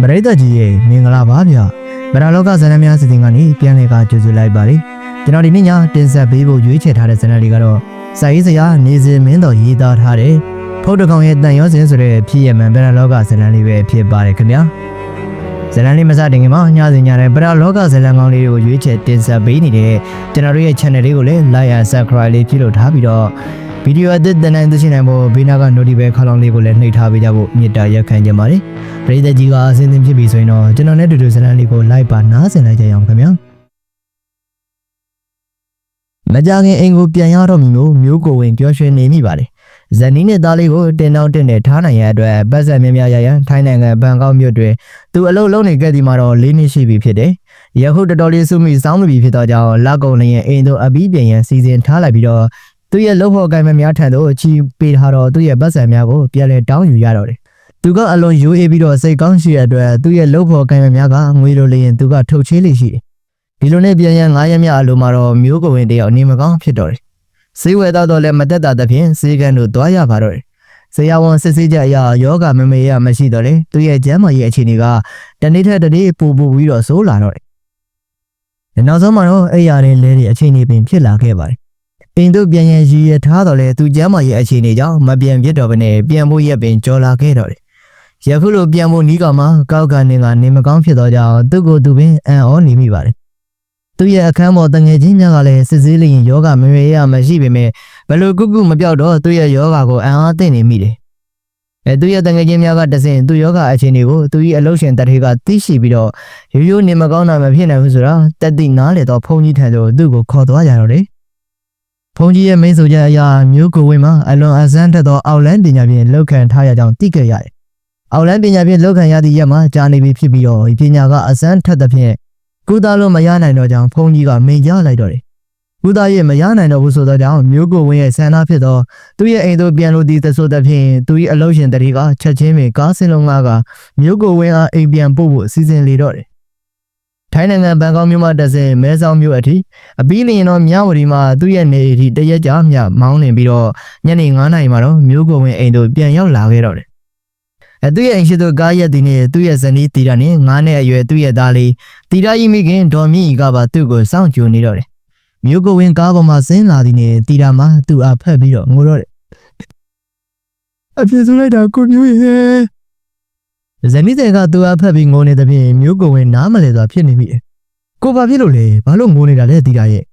ပရိသတ်ကြီးရေမင်္ဂလာပါဗျဗရာလောကဇာတ်လမ်းများစီစဉ်ကနေပြန်လည်ကကြိုဆိုလိုက်ပါတယ်ကျွန်တော်ဒီနေ့ညတင်ဆက်ပေးဖို့ရွေးချယ်ထားတဲ့ဇာတ်လမ်းလေးကတော့စာရေးစရာနေစဉ်မင်းတော်ရေးသားထားတဲ့ဖုတ်တကောင်ရဲ့တန်ရောစင်ဆိုတဲ့ဖြစ်ရမှန်ဗရာလောကဇာတ်လမ်းလေးပဲဖြစ်ပါတယ်ခင်ဗျာဇာတ်လမ်းလေးမစတင်ခင်မှာညစဉ်ညတဲ့ဗရာလောကဇာတ်လမ်းကောင်းလေးတွေကိုရွေးချယ်တင်ဆက်ပေးနေတဲ့ကျွန်တော်တို့ရဲ့ channel လေးကိုလည်း like and subscribe လေးပြုလုပ်ထားပြီးတော့ ဗီဒီယိုအသစ်တင်နိုင်သိချင်နိုင်ဖို့ဘေးနားက notification ခေါင်းလောင်းလေးကိုလည်းနှိပ်ထားပေးကြဖို့မေတ္တာရက်ခံကြပါတယ်ပရိသတ်ကြီးကအစင်းသင်းဖြစ်ပြီဆိုရင်တော့ကျွန်တော်နဲ့တူတူဇာတ်လမ်းလေးကို like ပါနားဆင်လိုက်ကြရအောင်ခင်ဗျာမကြခင်အိမ်ကိုပြန်ရတော့မီမို့မျိုးကိုဝင်ပြောရွှင်နေမိပါတယ်ဇနီးနဲ့သားလေးကိုတင်တောင်းတင်နဲ့ထားနိုင်ရတဲ့အတွက်ပတ်စံများများရရန်ထိုင်းနိုင်ငံဘန်ကောက်မြို့တွင်သူအလုပ်လုပ်နေခဲ့ဒီမှာတော့၄နှစ်ရှိပြီဖြစ်တယ်ယခုတော်တော်လေးစုမိစောင်းမပြီဖြစ်တော့ကြောင့်လက်ကုံလေးရဲ့အိမ်တို့အပီးပြင်ရန်စီစဉ်ထားလိုက်ပြီးတော့ သူရဲ့လုပ်ဖို့အကိုင်မများထံသို့ချီပေးထားတော့သူရဲ့ပတ်စံများကိုပြန်လဲတောင်းယူရတော့တယ်သူကအလွန်ယူအေးပြီးတော့စိတ်ကောင်းရှိတဲ့အတွက်သူရဲ့လုပ်ဖို့အကိုင်မများကငွေလိုလေးရင်သူကထုတ်ချေးလေးရှိတယ်ဒီလိုနဲ့ပြန်ရန်9ရက်မြအလိုမှာတော့မျိုးကိုဝင်တယောက်နေမကောင်းဖြစ်တော့တယ်စေးဝဲသားတော့လည်းမတက်တာသဖြင့်စေးကန်တို့သွားရပါတော့တယ်ဆရာဝန်စစ်ဆေးချက်အရယောဂမမေရမရှိတော့လေသူရဲ့ကျန်းမာရေးအခြေအနေကတနေ့ထက်တနေ့ပိုပိုပြီးတော့ဆိုးလာတော့တယ်နောက်ဆုံးမှာတော့အဲ့ရတဲ့လဲတဲ့အခြေအနေပင်ဖြစ်လာခဲ့ပါတယ် အိမ်တို့ပြန်ရန်ရည်ရထားတော့လေသူကျမ်းမာရေးအခြေအနေကြောင့်မပြန်ဖြစ်တော့ဘဲနဲ့ပြန်ဖို့ရက်ပင်ကြော်လာခဲ့တော့တယ်။ယခုလိုပြန်ဖို့နီးကမှကောက်ကနေကနေမကောင်းဖြစ်တော့ကြောင့်သူ့ကိုယ်သူပင်အံ့ဩနေမိပါတယ်။သူ့ရဲ့အခန်းပေါ်တငယ်ချင်းများကလည်းစစ်ဆေးလျင်ယောဂမရွေရမရှိပေမဲ့ဘလို့ကုကုမပြောက်တော့သူ့ရဲ့ယောဂကိုအံ့အားသင့်နေမိတယ်။အဲသူ့ရဲ့တငယ်ချင်းများကတဆင်သူ့ယောဂအခြေအနေကိုသူ့ရဲ့အလုပ်ရှင်တထေကသိရှိပြီးတော့ရိုးရိုးနေမကောင်းတာမဖြစ်နိုင်ဘူးဆိုတော့တက်တိနားလေတော့ဖုန်ကြီးထံသို့သူ့ကိုခေါ်သွားကြတော့တယ်။ ဖုန်ကြီးရဲ့မိတ်ဆွေကြအရာမျိုးကိုဝင်းမှာအလွန်အဆန်းထက်သောအောက်လန်းပညာဖြင့်လောက်ခံထားရကြောင်းသိခဲ့ရတယ်။အောက်လန်းပညာဖြင့်လောက်ခံရသည့်ရက်မှာကြာနေပြီဖြစ်ပြီးတော့ပညာကအဆန်းထက်သဖြင့်ကုသလို့မရနိုင်တော့ကြောင်းဖုန်ကြီးကမိန်ကြားလိုက်တော့တယ်။ကုသရဲ့မရနိုင်တော့ဘူးဆိုတော့ကြောင့်မျိုးကိုဝင်းရဲ့ဆန္ဒဖြစ်သောသူ့ရဲ့အိမ်သို့ပြန်လို့ဒီသဆိုသဖြင့်သူ၏အလုပ်ရှင်တတိကချက်ချင်းပင်ကားစင်းလုံးကမျိုးကိုဝင်းအားအိမ်ပြန်ပို့ဖို့အစီအစဉ်လေတော့တယ်။ ထိုင်းနိုင်ငံဘန်ကောက်မြို့မှာတဆင်မဲဆောက်မြို့အထိအပီးလျင်တော့မြဝတီမှာသူ့ရဲ့နေအထိတရက်ကြာမြမောင်းနေပြီးတော့ညနေ9နာရီမှာတော့မျိုးကိုဝင်းအိမ်သို့ပြန်ရောက်လာခဲ့တော့တယ်။အဲသူ့ရဲ့အိမ်ရှိသူကားရက်ဒီနေ့သူ့ရဲ့ဇနီးတီတာနဲ့9နှစ်အရွယ်သူ့ရဲ့သားလေးတီတာကြီးမိခင်ဒေါ်မြင့်ကြီးကပါသူ့ကိုစောင့်ကြိုနေတော့တယ်။မျိုးကိုဝင်းကားပေါ်မှာဆင်းလာသည်နဲ့တီတာမှာသူ့အားဖက်ပြီးတော့ငိုတော့တယ်။အပြေဆုံးလိုက်တာကိုမျိုးရဲ့ ဇနီးတဲ့ကသူအားဖက်ပြီးငိုနေသဖြင့်မျိုးကိုဝင်းနားမလဲစွာဖြစ်နေမိတယ်။ကိုဘာဖြစ်လို့လဲဘာလို့ငိုနေတာလဲတီတာရဲ့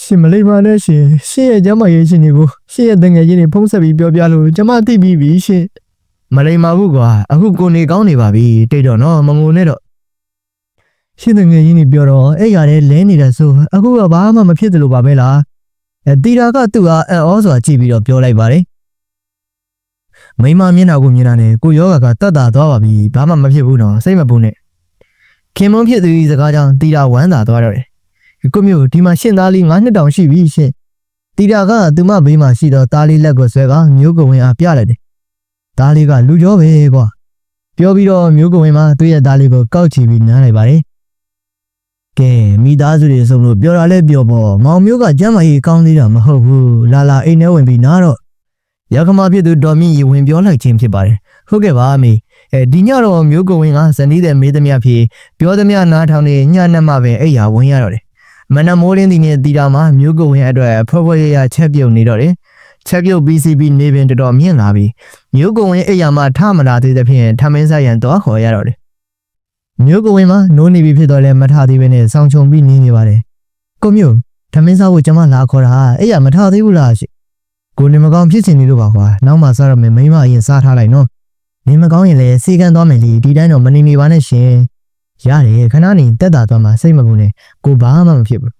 ရှင်မလေးပါနဲ့ရှင်ရှင်ရဲ့ကျမရဲ့ရှင်တွေကိုရှင်ရဲ့တငယ်ချင်းတွေဖုံးဆက်ပြီးပြောပြလို့ကျမသိပြီးပြီရှင်မလိမ္မာဘူးကွာအခုကိုနေကောင်းနေပါပြီတိတ်တော့နော်မငိုနဲ့တော့ရှင်တငယ်ချင်းတွေပြောတော့အဲ့ရတဲ့လဲနေတဲ့ဆိုအခုကဘာမှမဖြစ်တယ်လို့ပါပဲလားအဲတီတာကသူ့အားအံ့ဩစွာကြည့်ပြီးတော့ပြောလိုက်ပါတယ် မိမမျက်နှာကိုမြင်တာနဲ့ကိုယောဂါကတတ်တာသွားပါပြီဘာမှမဖြစ်ဘူးနော်စိတ်မပူနဲ့ခင်မုန်းဖြစ်သူကြီးစကားကြောင့်တီတာဝမ်းသာသွားတော့တယ်ကိုမျိုးဒီမှာရှင်းသားလေး9နှစ်တောင်ရှိပြီရှင်းတီတာကသူမဘေးမှာရှိတော့သားလေးလက်ကိုဆွဲကမျိုးကိုဝင်အားပြလိုက်တယ်သားလေးကလူကြောပဲကွာပြောပြီးတော့မျိုးကိုဝင်မှာသူ့ရဲ့သားလေးကိုကောက်ချီပြီးနားလိုက်ပါတယ်ကဲမိသားစုတွေဆုံးလို့ပြောတာလဲပြောပေါ့မောင်မျိုးကကျမ်းမာရေးကောင်းသေးတာမဟုတ်ဘူးလာလာအိမ်ထဲဝင်ပြီးနားတော့ ရခမဖြစ်သူဒေါ်မြင့်ရီဝင်ပြောလိုက်ခြင်းဖြစ်ပါတယ်ဟုတ်ကဲ့ပါအမေအဲဒီညတော့မျိုးကိုဝင်ကဇနီးတဲ့မေးသမျှဖြစ်ပြောသမျှနားထောင်နေညနဲ့မှပဲအိယာဝင်ရတော့တယ်မနက်မိုးရင်းဒီနေ့တီတာမှာမျိုးကိုဝင်အတွက်ဖွယ်ဖွယ်ရရချက်ပြုတ်နေတော့တယ်ချက်ပြုတ် BCB နေပင်တော်တော်မြင့်လာပြီမျိုးကိုဝင်အိယာမှာထမလာသေးတဲ့ဖြင့်ထမင်းဆိုင်ရန်တော့ခေါ်ရတော့တယ်မျိုးကိုဝင်မှာနိုးနေပြီဖြစ်တော့လဲမထသေးဘဲနဲ့ဆောင်းချုံပြီးနေနေပါတယ်ကိုမျိုးထမင်းစားဖို့ကျွန်မလာခေါ်တာအိယာမထသေးဘူးလားရှိ ကိုနေမကောင်းဖြစ်ချင်နေလို့ပါကွာနောက်မှစားရမယ်မိမအရင်စားထားလိုက်နော်နေမကောင်းရင်လည်းစီကန်းသွားမယ်လေဒီတိုင်းတော့မနေနေပါနဲ့ရှင်ရတယ်ခဏနေတက်တာသွားမှစိတ်မပူနဲ့ကိုဘာမှမဖြစ်ဘူး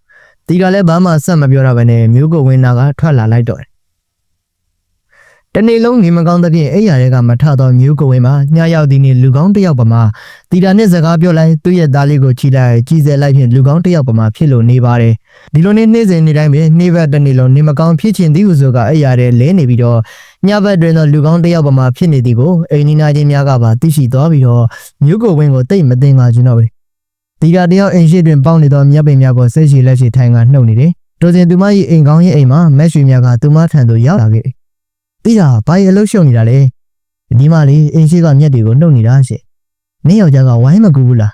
တီကလည်းဘာမှဆက်မပြောတော့ဘဲနဲ့မျိုးကိုဝင်းနာကထွက်လာလိုက်တော့ တယ်တနေ့လုံးနေမကောင်းသဖြင့်အဲ့ရတဲ့ကမထတော့မျိုးကိုဝင်းမှာညရောက်ဒီနေ့လူကောင်းတစ်ယောက်ပမာတီတာနဲ့စကားပြောလိုက်သူ့ရဲ့သားလေးကိုချီလိုက်ကြီးစဲလိုက်ဖြင့်လူကောင်းတစ်ယောက်ပမာဖြစ်လို့နေပါတယ်ဒီလိုနဲ့နေ့စဉ်နေ့တိုင်းပဲနေ့ဘက်တစ်နေ့လုံးနေမကောင်းဖြစ်ခြင်းသည်ဟုဆိုကအဲ့ရတဲ့လဲနေပြီးတော့ညဘက်တွင်တော့လူကောင်းတစ်ယောက်ပမာဖြစ်နေသည်ကိုအိမ်နီနာချင်းများကပါသိရှိသွားပြီးတော့မြို့ကိုဝင်းကိုတိတ်မသိငါကျွန်တော်ပဲဒီကတယောက်အိမ်ရှိတွင်ပေါင်းနေသောမြတ်ပင်များကိုစိတ်ရှိလက်ရှိထိုင်ကနှုတ်နေတယ်တိုစဉ်သူမ၏အိမ်ကောင်းရဲ့အိမ်မှာမက်ရွှေများကသူမထံသို့ရောက်လာခဲ့တယ် ပြီးတာဘာရဲ့အလုပ်ရှုံနေတာလဲဒီမလေးအိမ်ရှိကမြက်တွေကိုနှုတ်နေတာရှင့်နင်းယောက်ျားကဝိုင်းမကူဘူးလား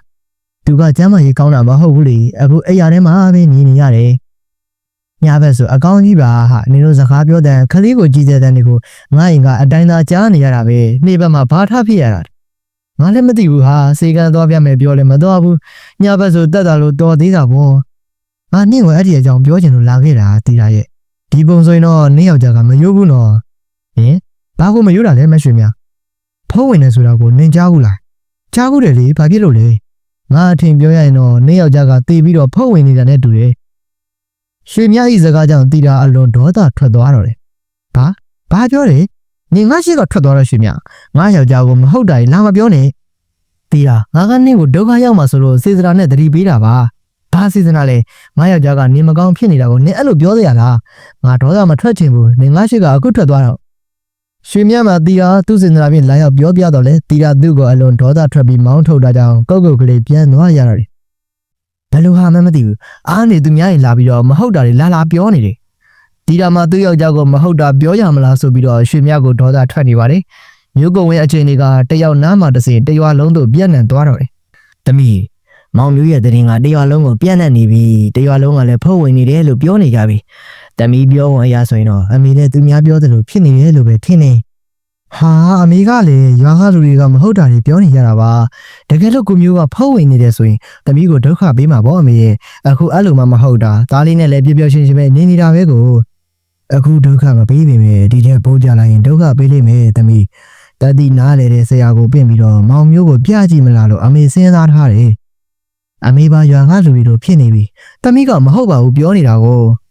သူကကျမ်းမာရေးကောင်းတာမဟုတ်ဘူးလေအခုအိယာထဲမှာပဲနေနေရတယ်ညဘက်ဆိုအကောင်းကြီးပါဟာနင်တို့စကားပြောတဲ့ခလေးကိုကြည်တဲ့တဲ့တွေကိုငါရင်ကအတိုင်းသာကြားနေရတာပဲနေ့ဘက်မှာဘာထဖြစ်ရတာငါလည်းမသိဘူးဟာစေကန်းသွားပြမယ်ပြောလည်းမသွားဘူးညဘက်ဆိုတက်တာလို့တော်သေးတာပေါ့ငါနင့်ကိုအဲ့ဒီအကြောင်းပြောချင်လို့လာခဲ့တာတီတာရဲ့ဒီပုံဆိုရင်တော့နင့်ယောက်ျားကမယိုးဘူးနော် ဟင်ဘာကိုမယိုးတာလဲမရွှေမြဖုံးဝင်နေဆိုတာကိုနင်ကြားဘူးလားကြားဘူးတယ်လေဘာဖြစ်လို့လဲငါအထင်ပြောရရင်တော့နင့်ယောက်ျားကတေးပြီးတော့ဖုံးဝင်နေတာနဲ့တူတယ်ရွှေမြဤစကားကြောင့်တီတာအလွန်ဒေါသထွက်သွားတော့တယ်ဘာဘာပြောတယ်နင်ငါရှိကထွက်သွားတော့ရွှေမြငါယောက်ျားကိုမဟုတ်တာကြီးလာမပြောနဲ့တီတာငါကနင့်ကိုဒုက္ခရောက်မှာဆိုလို့စေစရာနဲ့တတိပေးတာပါဘာစေစနာလဲငါယောက်ျားကနေမကောင်းဖြစ်နေတာကိုနင်အဲ့လိုပြောစရာလားငါဒေါသမထွက်ချင်ဘူးနင်ငါရှိကအခုထွက်သွားတော့ ရွှေမြတ်မှာတီတာသူ့စင်စရာဖြင့်လာရောက်ပြောပြတော့လဲတီတာသူ့ကိုအလွန်ဒေါသထွက်ပြီးမောင်းထုတ်တာကြောင့်ကောက်ကုတ်ကလေးပြန်သွားရတော့တယ်ဘယ်လိုဟာမှမသိဘူးအားနေသူများရင်လာပြီးတော့မဟုတ်တာတွေလာလာပြောနေတယ်တီတာမှာသူ့ယောက်ျားကိုမဟုတ်တာပြောရမလားဆိုပြီးတော့ရွှေမြတ်ကိုဒေါသထွက်နေပါတယ်မြို့ကုံဝင်အချိန်တွေကတယောက်နားမှာတစ်စင်တရွာလုံးတို့ပြန့်နှံ့သွားတော့တယ်တမီးမောင်မျိုးရဲ့တရင်ကတရွာလုံးကိုပြန့်နှံ့နေပြီတရွာလုံးကလည်းဖုတ်ဝင်နေတယ်လို့ပြောနေကြပြီ တမီပြောဝင်အရာဆိုရင်တော့အမေနဲ့သူများပြောတယ်လို့ဖြစ်နေတယ်လို့ပဲထင်နေဟာအမေကလည်းရွာကလူတွေကမဟုတ်တာတွေပြောနေကြတာပါတကယ်လို့ကိုမျိုးကဖုတ်ဝင်နေတယ်ဆိုရင်တမီကိုဒုက္ခပေးမှာပေါ့အမေရဲ့အခုအဲ့လိုမှမဟုတ်တာသားလေးနဲ့လည်းပြပြရှင်းရှင်းပဲနေနေတာပဲကိုအခုဒုက္ခမပေးပေမဲ့ဒီတဲ့ပိုးကြလာရင်ဒုက္ခပေးလိမ့်မယ်တမီတတိနားလေတဲ့ဆရာကိုပြင်ပြီးတော့မောင်မျိုးကိုပြကြည့်မလားလို့အမေစဉ်းစားထားတယ်အမေပါရွာကလူတွေတို့ဖြစ်နေပြီ။တမီးကမဟုတ်ပါဘူးပြောနေတာကို။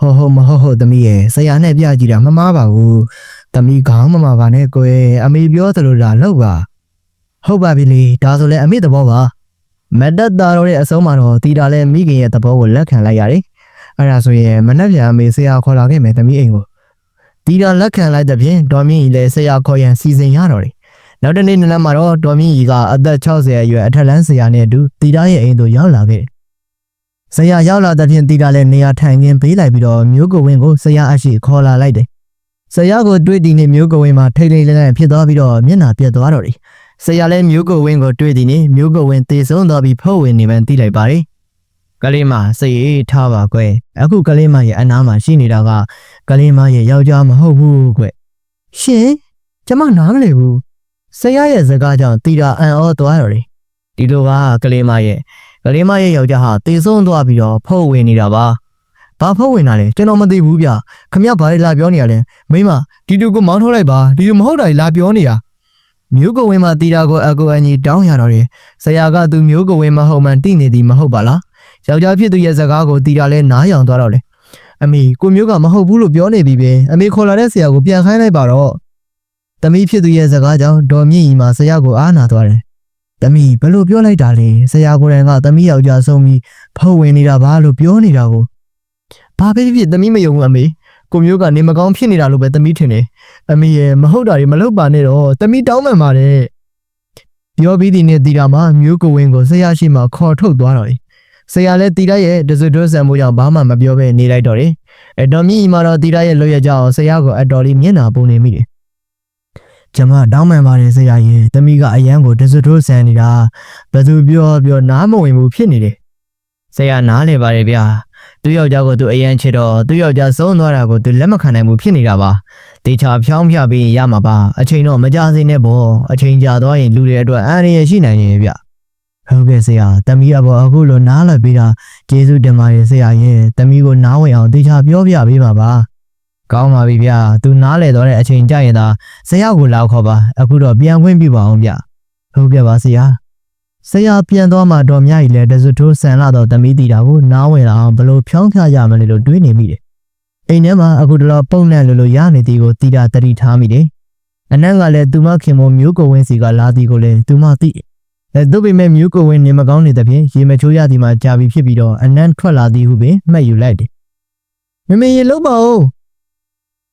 ဟောဟောမဟုတ်ဟုတ်တမီးရဲ့ဆရာနဲ့ပြကြည့်တာမမားပါဘူး။တမီးခေါင်းမမာပါနဲ့ကိုယ်အမေပြောသလိုလားလောက်ပါ။ဟုတ်ပါပြီလေဒါဆိုလဲအမေသဘောပါ။မတ်တက်တာတော့ရဲ့အဆုံးမှာတော့တီတာလဲမိခင်ရဲ့သဘောကိုလက်ခံလိုက်ရတယ်။အဲ့ဒါဆိုရင်မနှက်ပြန်အမေဆရာခေါ်လာခဲ့မယ်တမီးအိမ်ကို။တီတာလက်ခံလိုက်တဲ့ဖြင့်ဒေါ်မင်းကြီးလည်းဆရာခေါ်ရန်စီစဉ်ရတော့တယ်။နောက်တနေ့နံနက်မှာတော့ဒေါ်မင်းကြီးကအသက်60အရွယ်အထက်လန်းဆရာနဲ့အတူတီတာရဲ့အိမ်သို့ရောက်လာခဲ့တယ်။ ဆရာရောက်လာတဲ့ဖြင့်တီတာလည်းနေရာထိုင်ခင်းပေးလိုက်ပြီးတော့မျိုးကိုဝင်းကိုဆရာအရှိခေါ်လာလိုက်တယ်။ဆရာကိုတွေ့တီနဲ့မျိုးကိုဝင်းမှာထိတ်ထိတ်လန့်လန့်ဖြစ်သွားပြီးတော့မျက်နှာပြတ်သွားတော့တယ်။ဆရာလည်းမျိုးကိုဝင်းကိုတွေ့တီနဲ့မျိုးကိုဝင်းတေဆုံးသွားပြီးဖုတ်ဝင်နေမှန်းသိလိုက်ပါတယ်။ကလေးမစိတ်အေးထားပါကွယ်။အခုကလေးမရဲ့အနားမှာရှိနေတာကကလေးမရဲ့ယောက်ျားမဟုတ်ဘူးကွ။ရှင်ကျမနားမလည်ဘူး။ဆရာရဲ့စကားကြောင့်တီတာအံ့ဩသွားတော့တယ်ဒီလိုကကလေးမရဲ့ ကလေးမရဲ့ယောက်ျားဟာတေဆုံးသွားပြီးတော့ဖုတ်ဝင်နေတာပါဘာဖုတ်ဝင်တာလဲကျွန်တော်မသိဘူးဗျခမရဘာလဲလာပြောနေရလဲမိမဒီတူကိုမောင်းထုတ်လိုက်ပါဒီလိုမဟုတ်တာကြီးလာပြောနေတာမျိုးကိုဝင်မှာတီတာကိုအကူအညီတောင်းရတော့တယ်ဆရာကသူမျိုးကိုဝင်မဟုတ်မှန်တိနေသည်မဟုတ်ပါလားယောက်ျားဖြစ်သူရဲ့စကားကိုတီတာလဲနားယောင်သွားတော့တယ်အမေကိုမျိုးကမဟုတ်ဘူးလို့ပြောနေပြီပဲအမေခေါ်လာတဲ့ဆရာကိုပြန်ခိုင်းလိုက်ပါတော့။တမီးဖြစ်သူရဲ့စကားကြောင့်ဒေါ်မြင့်ကြီးမှာဆရာကိုအားနာသွားတယ်။ တမီးဘယ်လိုပြောလိုက်တာလဲ။ဆရာကိုယ်တိုင်ကတမီးယောက်ျားဆုံးပြီးဖုတ်ဝင်နေတာပါလို့ပြောနေတာကို။ဘာပဲဖြစ်ဖြစ်တမီးမယုံဘူးအမေ။ကိုမျိုးကနေမကောင်းဖြစ်နေတာလို့ပဲတမီးထင်တယ်။အမေရဲ့မဟုတ်တာတွေမလုပ်ပါနဲ့တော့တမီးတောင်းပန်ပါတယ်။ပြောပြီးဒီနေ့တီတာမှာမျိုးကိုဝင်းကိုဆရာရှိမှခေါ်ထုတ်သွားတော့တယ်။ဆရာလည်းတီတာရဲ့ဒဇွတ်ဒွဆန်မှုကြောင့်ဘာမှမပြောဘဲနေလိုက်တော့တယ်။အဲတော်မြင့်ကြီးမှာတော့တီတာရဲ့လွတ်ရကြအောင်ဆရာကိုအတော်လေးမျက်နှာပုံနေမိတယ် ကျမတောင်းပန်ပါတယ်ဆရာကြီးတမိကအရန်ကိုတစထိုးဆန်နေတာဘယ်သူပြောပြောနားမဝင်ဘူးဖြစ်နေတယ်ဆရာနားလေပါတယ်ဗျာသူယောက်ျားကိုသူအရန်ချစ်တော့သူယောက်ျားဆုံးသွားတာကိုသူလက်မခံနိုင်ဘူးဖြစ်နေတာပါတေချာဖြောင်းဖြပြီးရမှာပါအချိန်တော့မကြစေနဲ့ပေါ့အချိန်ကြာသွားရင်လူတွေအတွက်အန္တရာယ်ရှိနိုင်ရင်ဗျဟုတ်ကဲ့ဆရာတမီးကပေါ့အခုလိုနားလည်ပြီးတာကျေးဇူးတင်ပါတယ်ဆရာရဲ့တမီးကိုနားဝင်အောင်တေချာပြောပြပေးပါပါ ကောင်းပါပြီဗျာသူနားလေတော့တဲ့အချိန်ကြရင်သာဆရာကိုလောက်ခေါ်ပါအခုတော့ပြန်ခွင့်ပြုပါအောင်ဗျဟုတ်ကဲ့ပါဆရာဆရာပြန်သွားမှတော့မြကြီးလဲတစွထိုးဆန်လာတော့တမီးတီတာကိုနားဝင်လာအောင်ဘလို့ဖြောင်းဖြရမလဲလို့တွေးနေမိတယ်အိမ်ထဲမှာအခုတော့ပုံနဲ့လိုလိုရနေသည်ကိုတီတာတတိထားမိတယ်အနက်ကလည်းသူမခင်မမျိုးကိုဝင်းစီကလာသည်ကိုလည်းသူမသိအဲတို့ပေမဲ့မျိုးကိုဝင်းနေမကောင်းနေတဲ့ဖြင့်ရေမချိုးရသည်မှာကြာပြီဖြစ်ပြီးတော့အနန်းထွက်လာသည်ဟုပင်မှတ်ယူလိုက်တယ်မမေရေလုံးပါဦး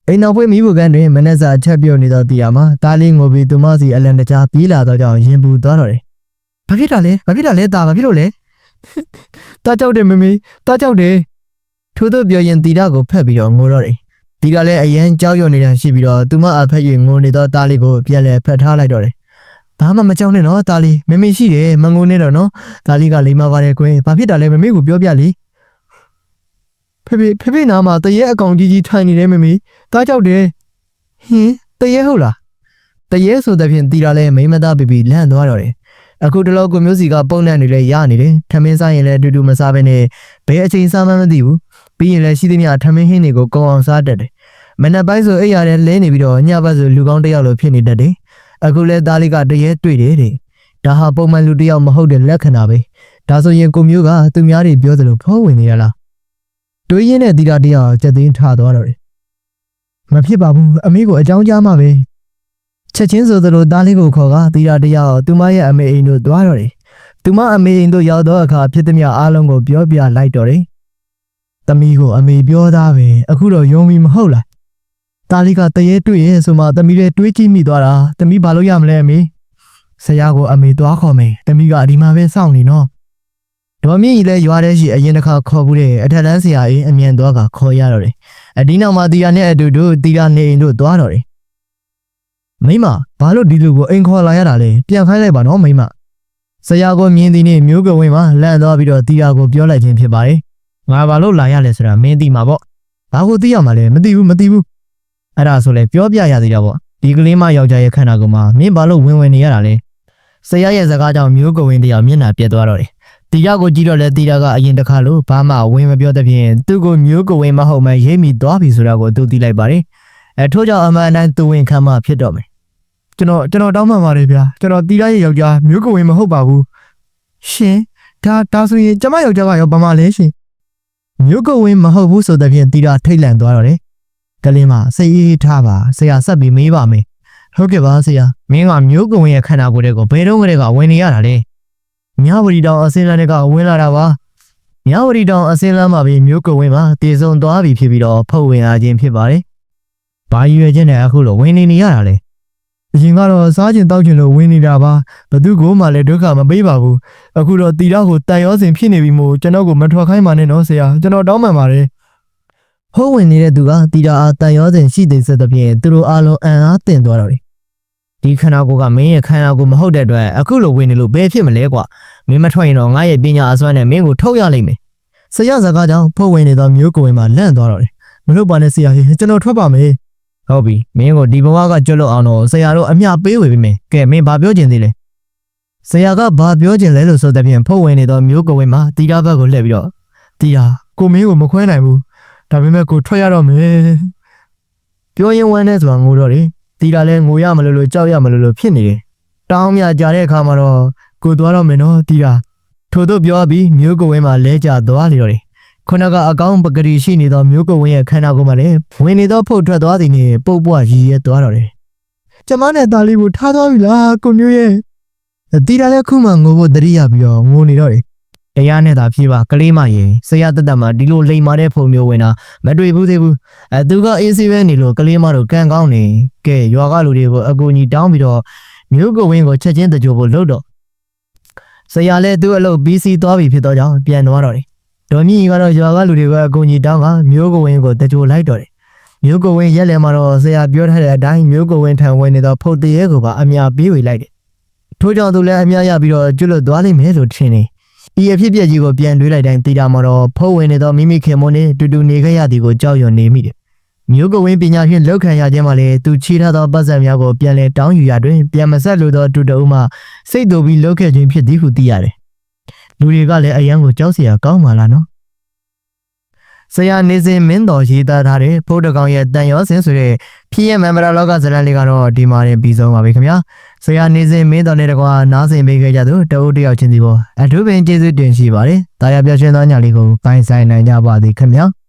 အိမ်နောက်ဖွင့်မိဖို့ကန်တွင်မနက်စာအချက်ပြုတ်နေသောတီယာမှာတားလေးငိုပြီးသူမစီအလန်တကြားပြေးလာတော့ကြောင့်ရင်ပူသွားတော့တယ်။ဘာဖြစ်တာလဲ။ဘာဖြစ်တာလဲတာဘာဖြစ်လို့လဲ။တာကြောက်တယ်မမေ။တာကြောက်တယ်။ထို့သောပြောရင်တီတာကိုဖက်ပြီးတော့ငိုတော့တယ်။တီကလည်းအရန်ကြောက်ရွံ့နေတာရှိပြီးတော့သူမအဖက်၍ငိုနေသောတားလေးကိုပြန်လဲဖက်ထားလိုက်တော့တယ်။ဘာမှမကြောက်နဲ့နော်တာလီမမေရှိတယ်မငုံနဲ့တော့နော်တာလီကလိမ္မာပါတယ်ကွယ်ဘာဖြစ်တာလဲမမေကိုပြောပြလေ ဖေဖေဖေဖေနာမှာတရဲအကောင်ကြီးကြီးထိုင်နေတယ်မမေတားကြောက်တယ်ဟင်တရဲဟုတ်လားတရဲဆိုတဲ့ဖြင့်တီတာလဲမိမသားပြပြလန့်သွားတော့တယ်အခုတလောကိုမျိုးစီကပုံနှံ့နေလဲရနေတယ်ထမင်းစားရင်လည်းအတူတူမစားဘဲနဲ့ဘယ်အချိန်စားမှမသိဘူးပြီးရင်လည်းရှိသမျှထမင်းဟင်းတွေကိုကောင်းအောင်စားတတ်တယ်မနက်ပိုင်းဆိုအိပ်ရတဲ့လဲနေပြီးတော့ညဘက်ဆိုလူကောင်းတစ်ယောက်လိုဖြစ်နေတတ်တယ်အခုလဲသားလေးကတရဲတွေ့တယ်တဲ့ဒါဟာပုံမှန်လူတစ်ယောက်မဟုတ်တဲ့လက္ခဏာပဲဒါဆိုရင်ကိုမျိုးကသူများတွေပြောသလိုဖောဝင်နေရလား တွေးရင်းနဲ့တီတာတယောက်ချက်သိမ်းထားသွားတော့တယ်မဖြစ်ပါဘူးအမေကိုအကြောင်းကြားမှပဲချက်ချင်းဆိုသလိုသားလေးကိုခေါ်ကတီတာတယောက်သူမရဲ့အမေအိမ်တို့သွားတော့တယ်သူမအမေအိမ်တို့ရောက်တော့အခါဖြစ်သည်မအားလုံးကိုပြောပြလိုက်တော့တယ်သမီးကိုအမေပြောသားပဲအခုတော့ယုံပြီမဟုတ်လားသားလေးကတရေတွေ့ရင်ဆိုမှသမီးလည်းတွေးကြည့်မိသွားတာသမီးဘာလို့ရမလဲအမေဆရာကိုအမေသွားခေါ်မယ်သမီးကဒီမှာပဲစောင့်နေနော် ဒေါ်မြင့်ကြီးလည်းရွာထဲရှိအရင်တစ်ခါခေါ်ဘူးတဲ့အထက်တန်းဆရာကြီးအမြန်သွားကခေါ်ရတော့တယ်အဒီနောက်မှာတီယာနဲ့အတူတူတီယာနေအိမ်တို့သွားတော့တယ်မိမဘာလို့ဒီလူကိုအိမ်ခေါ်လာရတာလဲပြန်ခိုင်းလိုက်ပါနော်မိမဆရာကိုမြင်သည်နဲ့မျိုးကဝင်းမှာလန့်သွားပြီးတော့တီယာကိုပြောလိုက်ခြင်းဖြစ်ပါတယ်ငါဘာလို့လာရလဲဆိုတာမင်းသိမှာပေါ့ဘာကိုသိရမှာလဲမသိဘူးမသိဘူးအဲ့ဒါဆိုလဲပြောပြရသေးတာပေါ့ဒီကလေးမယောက်ျားရဲ့ခန္ဓာကိုယ်မှာမင်းဘာလို့ဝင်ဝင်နေရတာလဲဆရာရဲ့စကားကြောင့်မျိုးကဝင်းတယောက်မျက်နှာပြက်သွားတော့တယ် တီယာကိုကြည့်တော့လဲတီယာကအရင်တစ်ခါလို့ဘာမှဝင်မပြောတဲ့ဖြင့်သူ့ကိုမျိုးကဝင်းမဟုတ်မှရိပ်မိသွားပြီဆိုတာကိုသူသိလိုက်ပါတယ်အဲထို့ကြောင့်အမှန်အတိုင်းသူဝင်ခံမှဖြစ်တော့မယ်ကျွန်တော်ကျွန်တော်တောင်းပန်ပါတယ်ဗျာကျွန်တော်တီယာရဲ့ယောက်ျားမျိုးကဝင်းမဟုတ်ပါဘူးရှင်ဒါဒါဆိုရင်ကျမယောက်ျားကရောဘာမှလဲရှင်မျိုးကဝင်းမဟုတ်ဘူးဆိုတဲ့ဖြင့်တီယာထိတ်လန့်သွားတော့တယ်ကလေးမစိတ်အေးထားပါဆရာဆက်ပြီးမေးပါမယ်ဟုတ်ကဲ့ပါဆရာမင်းကမျိုးကဝင်းရဲ့ခန္ဓာကိုယ်တွေကိုဘယ်တော့ကလေးကဝင်နေရတာလဲ မြဝတီတောင်အစင်းလန်းတွေကဝင်လာတာပါမြဝတီတောင်အစင်းလန်းမှာပြီးမျိုးကဝင်းမှာတည်ဆုံသွားပြီဖြစ်ပြီးတော့ဖုတ်ဝင်လာခြင်းဖြစ်ပါတယ်ဘာရွယ်ချင်းနဲ့အခုလိုဝင်နေနေရတာလဲအရင်ကတော့စားကျင်တောက်ကျင်လို့ဝင်နေတာပါဘသူကမှလည်းဒုက္ခမပေးပါဘူးအခုတော့တီတော့ကိုတန်ရောစင်ဖြစ်နေပြီမို့ကျွန်တော်ကိုမထွက်ခိုင်းပါနဲ့နော်ဆရာကျွန်တော်တောင်းပန်ပါတယ်ဟိုးဝင်နေတဲ့သူကတီတာအားတန်ရောစဉ်ရှိတဲ့စတဲ့ဖြင့်သူတို့အားလုံးအံအားတင်သွားတော့တယ် ဒီခန္ဓာကိုယ်ကမင်းရဲ့ခန္ဓာကိုယ်မဟုတ်တဲ့အတွက်အခုလိုဝင်နေလို့ဘယ်ဖြစ်မလဲကွာမင်းမထွက်ရင်တော့ငါရဲ့ပညာအစွမ်းနဲ့မင်းကိုထုတ်ရလိမ့်မယ်ဆရာစကားကြောင့်ဖို့ဝင်နေသောမျိုးကိုယ်ဝင်မှာလန့်သွားတော့တယ်မလို့ပါနဲ့ဆရာကြီးကျွန်တော်ထွက်ပါမယ်ဟုတ်ပြီမင်းကိုဒီဘဝကကျွတ်လွတ်အောင်တော့ဆရာတို့အမျှပေးဝေပေးမယ်ကဲမင်းဘာပြောချင်သေးလဲဆရာကဘာပြောချင်လဲလို့ဆိုတဲ့ဖြင့်ဖို့ဝင်နေသောမျိုးကိုယ်ဝင်မှာတီတာဘက်ကိုလှည့်ပြီးတော့တီတာကိုမင်းကိုမခွဲနိုင်ဘူးဒါပေမဲ့ကိုထွက်ရတော့မယ်ပြောရင်ဝမ်းနဲ့ဆိုတာငိုတော့တယ် တီတာလဲငိုရမလို့လို့ကြောက်ရမလို့လို့ဖြစ်နေတယ်တောင်းမြကြတဲ့အခါမှာတော့ကိုသွားတော့မယ်နော်တီတာထို့သို့ပြောပြီးမျိုးကိုဝင်းမှာလဲကျသွားလေတော့တယ်ခုနကအကောင်းပကတိရှိနေသောမျိုးကိုဝင်းရဲ့ခန္ဓာကိုယ်မှာလည်းဝင်နေသောဖုတ်ထွက်သွားသည်နဲ့ပုတ်ပွားရည်ရဲသွားတော့တယ်ကျမနဲ့သားလေးကိုထားသွားပြီလားကိုမျိုးရဲ့တီတာလည်းခုမှငိုဖို့တတိယပြီးတော့ငိုနေတော့တယ် တရားနဲ့သာဖြစ်ပါကလေးမရင်ဆရာတက်တက်မှာဒီလိုလိမ်မာတဲ့ဖုံမျိုးဝင်တာမတွေ့ဘူးသေးဘူးအဲသူကအေးဆေးပဲနေလို့ကလေးမတို့ကန်ကောင်းနေကဲရွာကလူတွေကိုအကူကြီးတောင်းပြီးတော့မြို့ကိုဝင်းကိုချက်ချင်းတကြိုဖို့လှုပ်တော့ဆရာလည်းသူ့အလုပ်ပြီးစီသွားပြီဖြစ်တော့ကြောင့်ပြန်သွားတော့တယ်ဒေါ်မြင့်ကတော့ရွာကလူတွေကအကူကြီးတောင်းကမြို့ကိုဝင်းကိုတကြိုလိုက်တော့တယ်မြို့ကိုဝင်းရက်လဲမှာတော့ဆရာပြောထားတဲ့အတိုင်းမြို့ကိုဝင်းထံဝင်နေတော့ဖုတ်တရဲကိုပါအမြပေးဝေလိုက်တယ်ထို့ကြောင့်သူလည်းအမြရပြီးတော့ကျွတ်လွတ်သွားလိမ့်မယ်လို့ထင်တယ် ဒီအဖြစ်အပျက်ကြီးကိုပြန်တွေးလိုက်တိုင်းတီတာမှာတော့ဖုံးဝင်နေသောမိမိခင်မွန်းနဲ့တူတူနေခဲ့ရသည်ကိုကြောက်ရွံ့နေမိတယ်။မျိုးကဝင်းပညာဖြင့်လောက်ခံရခြင်းမှာလည်းသူချီထားသောပတ်စံများကိုပြန်လဲတောင်းယူရတွင်ပြန်မဆက်လို့သောတူတအုပ်မှစိတ်တူပြီးလောက်ခဲ့ခြင်းဖြစ်သည်ဟုသိရတယ်။လူတွေကလည်းအယံကိုကြောက်เสียကောင်းပါလားနော်။ဆရာနေစဉ်မင်းတော်ရေးသားထားတဲ့ဖိုးတကောင်ရဲ့တန်ရောစင်ဆိုတဲ့ဖြစ်ရမံပရာလောကဇလန်လေးကတော့ဒီမှာရင်ပြီးဆုံးပါပြီခင်ဗျာ။ ဆရာနေစဉ်မင်းတော်နဲ့တကွာနားဆင်ပေးခဲ့ကြသူတအုပ်တယောက်ချင်းစီပေါ်အထူးပင်ကျေးဇူးတင်ရှိပါတယ်။တာယာပြည့်ရှင်သောညလေးကိုပိုင်ဆိုင်နိုင်ကြပါသည်ခင်ဗျာ။